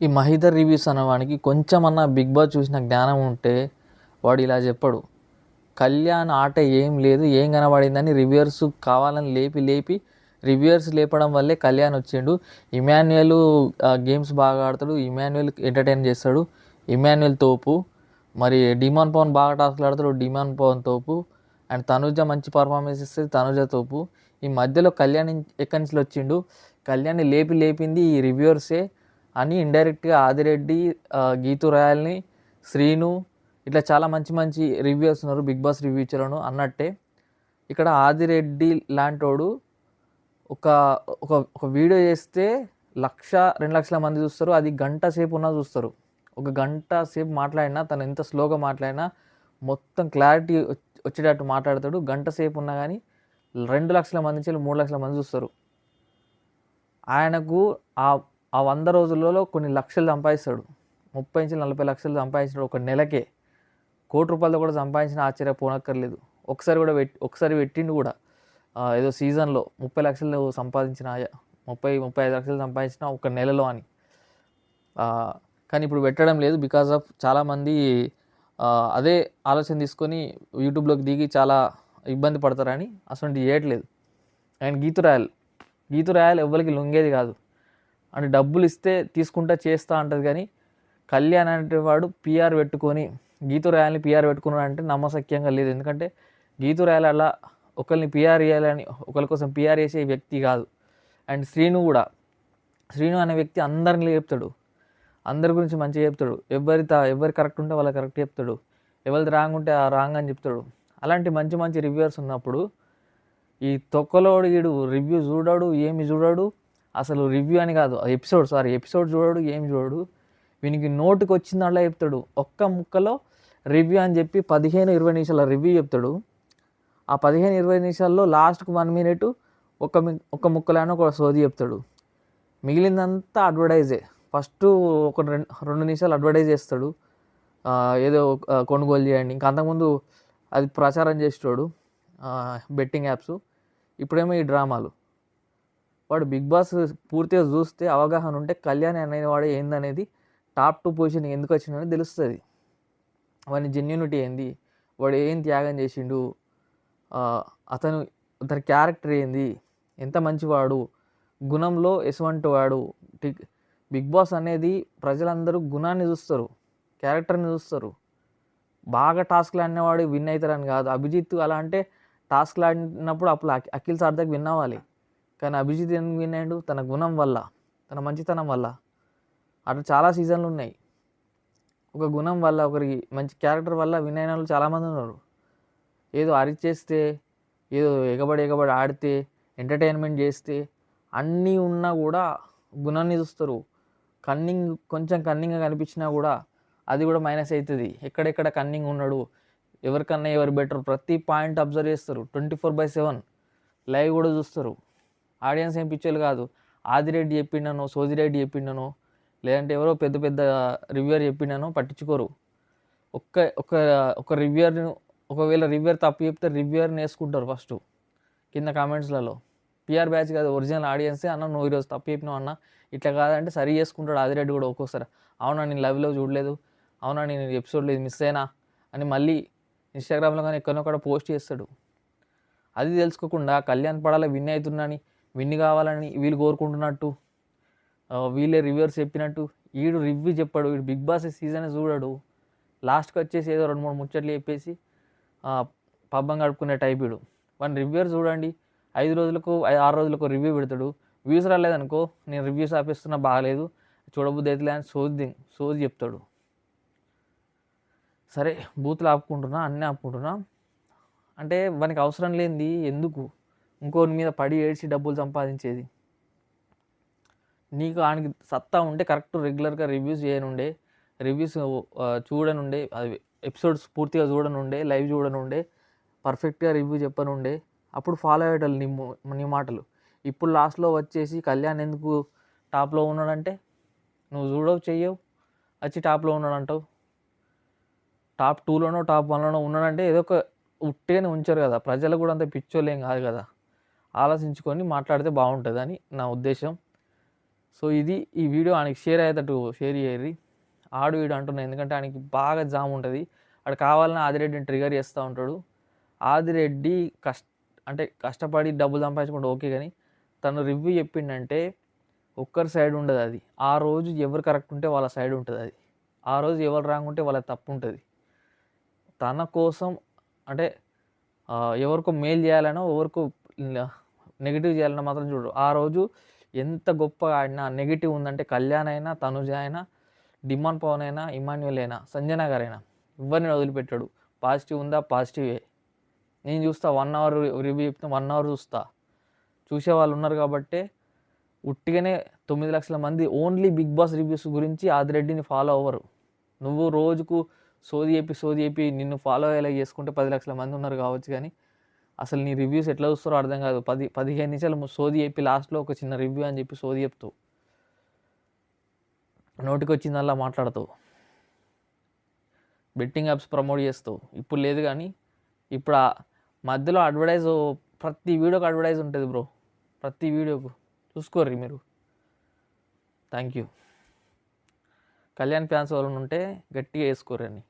ఈ మహిదర్ రివ్యూస్ అనేవానికి కొంచెమన్నా big boss చూసిన జ్ఞానం ఉంటే వాడు ఇలా చెప్పడు. కళ్యాణ్ ఆట ఏం లేదు ఏం కనబడిందని రివ్యూర్స్ కావాలని లేపి లేపి రివ్యూర్స్ లేపడం వల్లే కళ్యాణ్ వచ్చిండు. ఇమాన్యుయల్ గేమ్స్ బాగా ఆడతాడు ఇమాన్యుయల్ ఎంటర్టైన్ చేస్తాడు. ఇమాన్యుయల్ తోపు మరి డిమాన్ పవన్ బాగా టాస్క్లు ఆడతాడు డిమాన్ పవన్ తోపు. అండ్ తనుజ మంచి పర్ఫార్మెన్స్ ఇస్తుంది తనుజ తోపు. ఈ మధ్యలో కళ్యాణ్ ఎక్కడి నుంచి వచ్చిండు? కళ్యాణ్ లేపి లేపింది ఈ రివ్యూర్సే అని ఇండైరెక్ట్గా ఆదిరెడ్డి గీతు రాయల్ని శ్రీను ఇట్లా చాలా మంచి మంచి రివ్యూస్ ఉన్నారు బిగ్ బాస్ రివ్యూ అన్నట్టే. ఇక్కడ ఆదిరెడ్డి లాంటోడు ఒక ఒక ఒక వీడియో చేస్తే లక్ష రెండు లక్షల మంది చూస్తారు అది గంట సేపు ఉన్నా చూస్తారు. ఒక గంట సేపు మాట్లాడినా తను ఎంత స్లోగా మాట్లాడినా మొత్తం క్లారిటీ వచ్చేటట్టు మాట్లాడతాడు. గంట సేపు ఉన్నా కానీ రెండు లక్షల మంది నుంచి మూడు లక్షల మంది చూస్తారు. ఆయనకు ఆ ఆ వంద రోజులలో కొన్ని లక్షలు సంపాదిస్తాడు. ముప్పై నుంచి నలభై లక్షలు సంపాదించినాడు ఒక నెలకే. కోటి రూపాయలతో కూడా సంపాదించిన ఆశ్చర్యపోనక్కర్లేదు ఒకసారి కూడా పెట్టి ఒకసారి పెట్టిండు కూడా. ఏదో సీజన్లో ముప్పై లక్షలు సంపాదించిన ముప్పై ముప్పై ఐదు లక్షలు సంపాదించిన ఒక నెలలో అని. కానీ ఇప్పుడు పెట్టడం లేదు బికాజ్ ఆఫ్ చాలామంది అదే ఆలోచన తీసుకొని యూట్యూబ్లోకి దిగి చాలా ఇబ్బంది పడతారని అసలు చేయట్లేదు అండ్ గీతు రాయల్ గీతు ఎవరికి లొంగేది కాదు. అంటే డబ్బులు ఇస్తే తీసుకుంటా చేస్తా అంటది కానీ కళ్యాణ్ అనేవాడు వాడు పిఆర్ పెట్టుకొని గీతు రాయాలని పిఆర్ పెట్టుకున్నాడు అంటే నమ్మశక్యంగా లేదు. ఎందుకంటే గీతు రాయాలి అలా ఒకరిని పిఆర్ చేయాలని ఒకరి కోసం పిఆర్ చేసే వ్యక్తి కాదు. అండ్ శ్రీను కూడా శ్రీను అనే వ్యక్తి అందరిని చెప్తాడు. అందరి గురించి మంచిగా చెప్తాడు. ఎవరి తా ఎవరి కరెక్ట్ ఉంటే వాళ్ళకి కరెక్ట్ చెప్తాడు. ఎవరిది రాంగ్ ఉంటే ఆ రాంగ్ అని చెప్తాడు. అలాంటి మంచి మంచి రివ్యూవర్స్ ఉన్నప్పుడు ఈ తొక్కలోడు వీడు రివ్యూ చూడడు ఏమి చూడడు అసలు రివ్యూ అని కాదు ఎపిసోడ్ సారీ ఎపిసోడ్ చూడడు ఏం చూడడు. వీనికి నోటుకు వచ్చిందల్లా చెప్తాడు. ఒక్క ముక్కలో రివ్యూ అని చెప్పి పదిహేను ఇరవై నిమిషాల రివ్యూ చెప్తాడు. ఆ పదిహేను ఇరవై నిమిషాల్లో లాస్ట్కి వన్ మినిట్ ఒక మి- ఒక ముక్కలైనా ఒక సోది చెప్తాడు. మిగిలిందంతా అడ్వర్టైజే ఫస్ట్ ఒక రెండు రెండు నిమిషాలు అడ్వర్టైజ్ చేస్తాడు. ఏదో కొనుగోలు చేయండి. ఇంకా అంతకుముందు అది ప్రచారం చేసేటోడు బెట్టింగ్ యాప్స్ ఇప్పుడేమో ఈ డ్రామాలు. వాడు బిగ్ బాస్ పూర్తిగా చూస్తే అవగాహన ఉంటే కళ్యాణ్ అనేవాడు ఏందనేది టాప్ టూ పొజిషన్ ఎందుకు వచ్చిందని తెలుస్తుంది. వాని జెన్యునిటీ ఏంది? వాడు ఏం త్యాగం చేసిండు? అతను అతని క్యారెక్టర్ ఏంది? ఎంత మంచివాడు? గుణంలో ఎటువంటి వాడు. బిగ్ బాస్ అనేది ప్రజలందరూ గుణాన్ని చూస్తారు క్యారెక్టర్ని చూస్తారు. బాగా టాస్క్లు ఆడినవాడు విన్ అవుతారని కాదు. అభిజిత్ అలా అంటే టాస్క్లు ఆడినప్పుడు అప్పుడు అఖి- అఖిల్ దగ్గర విన్ అవ్వాలి. కానీ అభిజిత్ ఎందుకు విన్ అయ్యాడు తన గుణం వల్ల తన మంచితనం వల్ల. అట్లా చాలా సీజన్లు ఉన్నాయి. ఒక గుణం వల్ల ఒకరికి మంచి క్యారెక్టర్ వల్ల విన్ అయిన వాళ్ళు చాలామంది ఉన్నారు. ఏదో అరిచేస్తే ఏదో ఎగబడి ఎగబడి ఆడితే ఎంటర్టైన్మెంట్ చేస్తే అన్నీ ఉన్నా కూడా గుణాన్ని చూస్తారు. కన్నింగ్ కొంచెం కన్నింగ్గా కనిపించినా కూడా అది కూడా మైనస్ అవుతుంది. ఎక్కడెక్కడ కన్నింగ్ ఉన్నాడు ఎవరికన్నా ఎవరు బెటర్ ప్రతి పాయింట్ అబ్జర్వ్ చేస్తారు. Twenty four by seven live కూడా చూస్తారు. ఆడియన్స్ ఏం పిచ్చోళ్ళు కాదు. ఆదిరెడ్డి చెప్పిండనో సోదిరెడ్డి చెప్పిండనో లేదంటే ఎవరో పెద్ద పెద్ద రివ్యూర్ చెప్పిండనో పట్టించుకోరు. ఒక్క ఒక ఒక రివ్యూర్ను ఒకవేళ రివ్యూర్ తప్పు చెప్తే రివ్యూర్ని వేసుకుంటారు ఫస్ట్. కింద కామెంట్స్లలో. పిఆర్ బ్యాచ్ కాదు ఒరిజినల్ ఆడియన్సే అన్న నువ్వు ఈరోజు తప్పు చెప్పినావు అన్న ఇట్లా కాదంటే సరి చేసుకుంటాడు ఆదిరెడ్డి కూడా ఒక్కోసారి. అవునా నేను లవ్లో చూడలేదు. అవునా నేను ఎపిసోడ్లో ఇది మిస్ అయినా అని మళ్ళీ ఇన్స్టాగ్రామ్లో కానీ ఎక్కడో కూడా పోస్ట్ చేస్తాడు. అది తెలుసుకోకుండా కళ్యాణ్ పడాలి విన్ అవుతున్నాని విన్ కావాలని వీళ్ళు కోరుకుంటున్నట్టు వీళ్ళే రివ్యూర్స్ చెప్పినట్టు వీడు రివ్యూ చెప్పాడు వీడు బిగ్ బాస్ సీజన్ చూడడు. లాస్ట్కి వచ్చేసి ఏదో రెండు మూడు ముచ్చట్లు చెప్పేసి పబ్బం గడుపుకునే టైప్ వీడు వన్ రివ్యూర్ చూడండి ఐదు రోజులకు ఆరు రోజులకు రివ్యూ పెడతాడు. వ్యూస్ రాలేదనుకో నేను రివ్యూస్ ఆపేస్తున్నా బాగాలేదు. చూడబుద్ధి అయితే అని సోది సోది చెప్తాడు. సరే బూతులు ఆపుకుంటున్నా అన్నీ ఆపుకుంటున్నా. అంటే వానికి అవసరం లేనిది ఎందుకు? ఇంకోని మీద పడి ఏడ్చి డబ్బులు సంపాదించేది. నీకు ఆయనకి సత్తా ఉంటే కరెక్ట్ రెగ్యులర్గా రివ్యూస్ చేయనుండే రివ్యూస్ చూడనుండే అది ఎపిసోడ్స్ పూర్తిగా చూడనుండే లైవ్ చూడనుండే పర్ఫెక్ట్గా రివ్యూ చెప్పనుండే అప్పుడు ఫాలో అయ్యేటోళ్ళు నీ నీ మాటలు. ఇప్పుడు లాస్ట్లో వచ్చేసి కళ్యాణ్ ఎందుకు టాప్లో ఉన్నాడంటే నువ్వు చూడవు చెయ్యవు వచ్చి టాప్లో ఉన్నాడంటావు. టాప్ టూలోనో టాప్ వన్లోనో ఉన్నాడంటే ఏదో ఒక ఉట్టేనే ఉంచారు కదా ప్రజలు కూడా అంత పిచ్చోళ్ళేం కాదు కదా. ఆలోచించుకొని మాట్లాడితే బాగుంటుందని నా ఉద్దేశం. సో ఇది ఈ వీడియో ఆయనకి షేర్ అయ్యేటట్టు షేర్ చేయరు ఆడు వీడు అంటున్నాను ఎందుకంటే ఆయనకి బాగా జామ్ ఉంటుంది. అక్కడ కావాలని ఆదిరెడ్డిని ట్రిగర్ చేస్తూ ఉంటాడు. ఆదిరెడ్డి కష్ట అంటే కష్టపడి డబ్బులు సంపాదించుకుంటే ఓకే కానీ తను రివ్యూ చెప్పిండంటే ఒక్కరి సైడ్ ఉండదు అది. ఆ రోజు ఎవరు కరెక్ట్ ఉంటే వాళ్ళ సైడ్ ఉంటుంది అది. ఆ రోజు ఎవరు రాంగ్ ఉంటే వాళ్ళ తప్పు ఉంటుంది. తన కోసం అంటే ఎవరికో మేలు చేయాలనో ఎవరికో నెగిటివ్ చేయాలన్న మాత్రం చూడరు. ఆ రోజు ఎంత గొప్పగా ఆడినా నెగిటివ్ ఉందంటే కళ్యాణ్ అయినా తనుజ అయినా డిమాండ్ పవన్ అయినా ఇమాన్యుల్ అయినా సంజన గారు అయినా ఎవరిని వదిలిపెట్టాడు? పాజిటివ్ ఉందా? పాజిటివే. నేను చూస్తా వన్ అవర్ రివ్యూ చెప్తే వన్ అవర్ చూస్తా. చూసే వాళ్ళు ఉన్నారు కాబట్టే ఉట్టిగానే తొమ్మిది లక్షల మంది ఓన్లీ బిగ్ బాస్ రివ్యూస్ గురించి ఆదిరెడ్డిని ఫాలో అవ్వరు. నువ్వు రోజుకు సోది చెప్పి సోది చెప్పి నిన్ను ఫాలో అయ్యేలా చేసుకుంటే పది లక్షల మంది ఉన్నారు కావచ్చు కానీ అసలు నీ రివ్యూస్ ఎట్లా చూస్తారో అర్థం కాదు. పది పదిహేను నిమిషాలు సోది చెప్పి లాస్ట్లో ఒక చిన్న రివ్యూ అని చెప్పి సోది చెప్తావు. నోటికి వచ్చిందల్లా మాట్లాడతావు. బెట్టింగ్ యాప్స్ ప్రమోట్ చేస్తావు. ఇప్పుడు లేదు కానీ ఇప్పుడు మధ్యలో అడ్వర్టైజ్ ప్రతి వీడియోకి అడ్వర్టైజ్ ఉంటుంది బ్రో. ప్రతి వీడియోకు. చూసుకోర్రి మీరు. Thank you. కళ్యాణ్ ఫ్యాన్స్ వాళ్ళు ఉంటే గట్టిగా వేసుకోర్రని